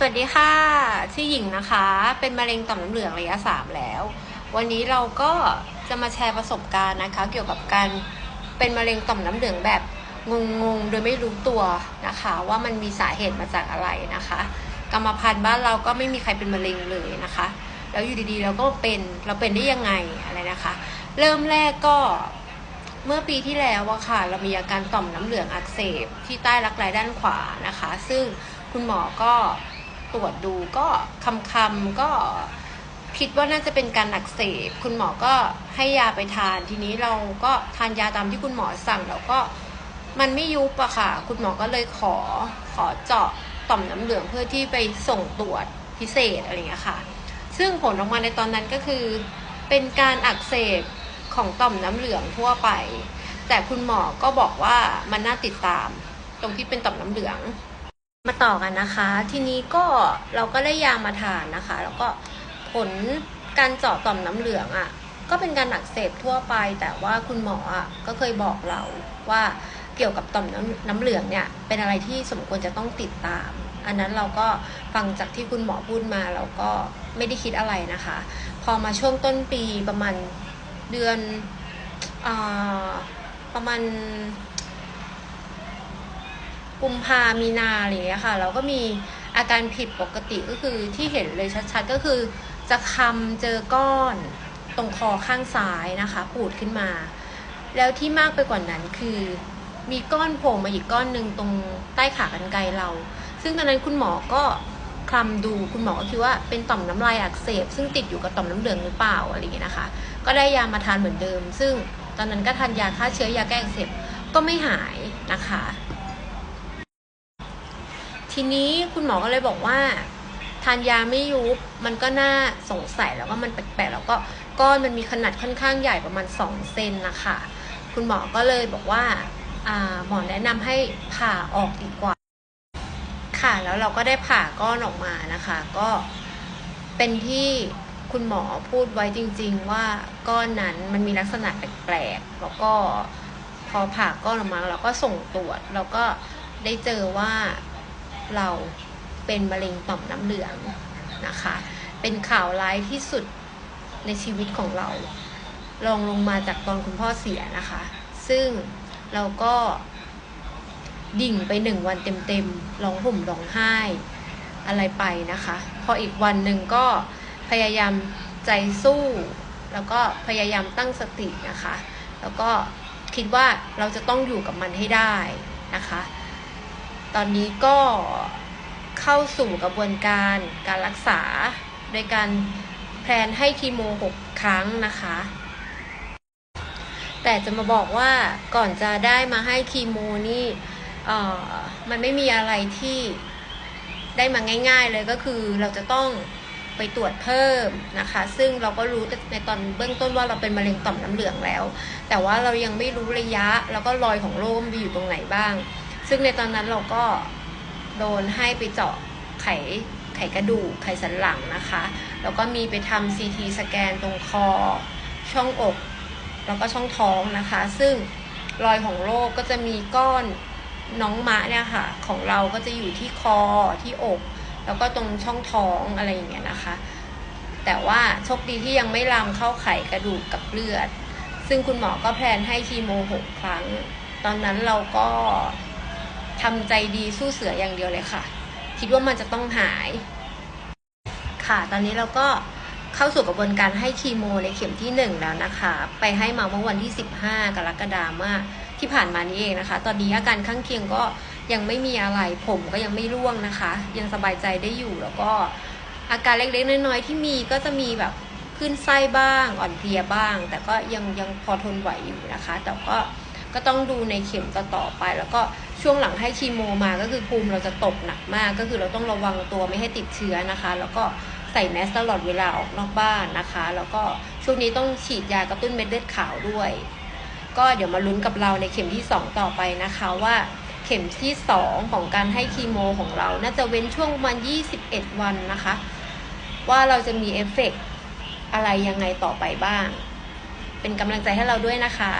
สวัสดีค่ะชื่อหญิงนะคะ เป็นมะเร็งต่อมน้ำเหลืองระยะสามแล้ว วันนี้เราก็จะมาแชร์ประสบการณ์นะคะ เกี่ยวกับการเป็นมะเร็งต่อมน้ำเหลืองแบบงงๆ โดยไม่รู้ตัวนะคะ ว่ามันมีสาเหตุมาจากอะไรนะคะ กรรมพันธุ์บ้านเราก็ไม่มีใครเป็นมะเร็งเลยนะคะ แล้วอยู่ดีๆ เราก็เป็นเราเป็นได้ยังไงอะไรนะคะ เริ่มแรกก็เมื่อปีที่แล้วอะค่ะ เรามีอาการต่อมน้ำเหลืองอักเสบที่ใต้รักแร้ด้านขวานะคะ ซึ่งคุณหมอก็ ตรวจดูก็คำคำก็คิดว่าน่าจะเป็นการอักเสบคุณหมอก็ให้ยาไปทานทีนี้เราก็ทานยาตามที่คุณหมอสั่งแล้วก็มันไม่ยุบอะค่ะ คุณหมอก็เลยขอขอเจาะต่อมน้ำเหลืองเพื่อที่ไปส่งตรวจพิเศษอะไรอย่างเงี้ยค่ะ ซึ่งผลออกมาในตอนนั้นก็คือ เป็นการอักเสบของต่อมน้ำเหลืองทั่วไป แต่คุณหมอก็บอกว่ามันน่าติดตาม ตรงที่เป็นต่อมน้ำเหลือง มาต่อกันนะคะ ทีนี้ก็เราก็ได้ยามาทานนะคะ แล้วก็ผลการเจาะต่อมน้ำเหลืองอะ่ะ ก็เป็นการอักเสบทั่วไป แต่ว่าคุณหมออะก็เคยบอกเราว่าเกี่ยวกับต่อมน้ำน้ำเหลืองเนี่ย เป็นอะไรที่สมควรจะต้องติดตาม อันนั้นเราก็ฟังจากที่คุณหมอพูดมาเราก็ไม่ได้คิดอะไรนะคะ พอมาช่วงต้นปีประมาณเดือนอาประมาณ กุมภามีนาอะไรอย่างเงี้ยค่ะ เราก็มีอาการผิดปกติก็คือที่เห็นเลยชัดๆก็คือ จะคำเจอก้อนตรงคอข้างซ้ายนะคะปูดขึ้นมา แล้วที่มากไปกว่านั้นคือมีก้อนโผล่มาอีกก้อนหนึ่งตรงใต้ขากรรไกรเรา ซึ่งตอนนั้นคุณหมอก็คลำดูคุณหมอก็คิดว่าเป็นต่อมน้ำลายอักเสบ ซึ่งติดอยู่กับต่อมน้ำเหลืองหรือเปล่าอะไรอย่างเงี้ยนะคะ ก็ได้ยามาทานเหมือนเดิม ซึ่งตอนนั้นก็ทานยาฆ่าเชื้อยาแก้อักเสบก็ไม่หายนะคะ ทีนี้คุณหมอก็เลยบอกว่า ทานยาไม่ยุบมันก็น่าสงสัยแล้วก็มันแปลกๆแล้วก็ก้อนมันมีขนาดค่อนข้างใหญ่ประมาณ 2 เซนนะคะคุณหมอก็เลยบอกว่าหมอแนะนำให้ผ่าออกดีกว่า ค่ะแล้วเราก็ได้ผ่าก้อนออกมานะคะ ก็เป็นที่คุณหมอพูดไว้จริง ๆ ว่าก้อนนั้นมันมีลักษณะแปลกๆแล้วก็พอผ่าก้อนออกมาเราก็ส่งตรวจแล้วก็ได้เจอว่า เราเป็นมะเร็งต่อมน้ำเหลืองนะคะ เป็นข่าวร้ายที่สุดในชีวิตของเราลองลงมาจากตอนคุณพ่อเสียนะคะ ซึ่งเราก็ดิ่งไปหนึ่งวันเต็มๆร้องห่มร้องไห้อะไรไปนะคะ พออีกวันหนึ่งก็พยายามใจสู้ แล้วก็พยายามตั้งสตินะคะ แล้วก็คิดว่าเราจะต้องอยู่กับมันให้ได้นะคะ ตอนนี้ก็เข้าสู่กระบวนการการรักษา โดยการแพลนให้คีโม 6 ครั้งนะคะ แต่จะมาบอกว่าก่อนจะได้มาให้คีโมนี่มันไม่มีอะไรที่ได้มาง่าย ๆเลยก็คือเราจะต้องไปตรวจเพิ่มนะคะ ซึ่งเราก็รู้ในตอนเบื้องต้นว่าเราเป็นมะเร็งต่อมน้ำเหลืองแล้ว แต่ว่าเรายังไม่รู้ระยะแล้วก็รอยของโรคมันอยู่ตรงไหนบ้าง ซึ่งในตอนนั้นเราก็โดนให้ไปเจาะไขไขกระดูกไขสันหลังนะคะ แล้วก็มีไปทำซีทีสแกนตรงคอ ช่องอก แล้วก็ช่องท้องนะคะ ซึ่งรอยของโรคก็จะมีก้อนน้องมะเนี่ยค่ะ ของเราก็จะอยู่ที่คอที่อก แล้วก็ตรงช่องท้องอะไรอย่างเงี้ยนะคะ แต่ว่าโชคดีที่ยังไม่ลามเข้าไขกระดูกกับเลือด ซึ่งคุณหมอก็แพลนให้คีโมหกครั้ง ตอนนั้นเราก็ ทำใจดีสู้เสืออย่างเดียวเลยค่ะ คิดว่ามันจะต้องหาย ค่ะตอนนี้เราก็เข้าสู่กระบวนการให้คีโมในเข็มที่หนึ่งแล้วนะคะ ไปให้มาเมื่อวันที่ 15 กรกฎาคมเมื่อที่ผ่านมานี้เองนะคะ ตอนนี้อาการข้างเคียงก็ยังไม่มีอะไร ผมก็ยังไม่ร่วงนะคะ ยังสบายใจได้อยู่แล้วก็อาการเล็กๆน้อยๆที่มีก็จะมีแบบขึ้นไส้บ้างอ่อนเพลียบ้าง แต่ก็ยังยังพอทนไหวอยู่นะคะ แต่ก็ก็ต้องดูในเข็มต่อๆไป แล้วก็ ช่วงหลังให้คีโมมาก็คือภูมิเราจะตกหนักมาก ก็คือเราต้องระวังตัวไม่ให้ติดเชื้อนะคะ แล้วก็ใส่แมสตลอดเวลาออกนอกบ้านนะคะ แล้วก็ช่วงนี้ต้องฉีดยากระตุ้นเม็ดเลือดขาวด้วย ก็เดี๋ยวมาลุ้นกับเราในเข็มที่ 2 ต่อไปนะคะว่าเข็มที่ 2 ของการให้คีโมของเรา น่าจะเว้นช่วงประมาณ21 วันนะคะ ว่าเราจะมีเอฟเฟกต์อะไรยังไงต่อไปบ้าง เป็นกำลังใจให้เราด้วยนะคะ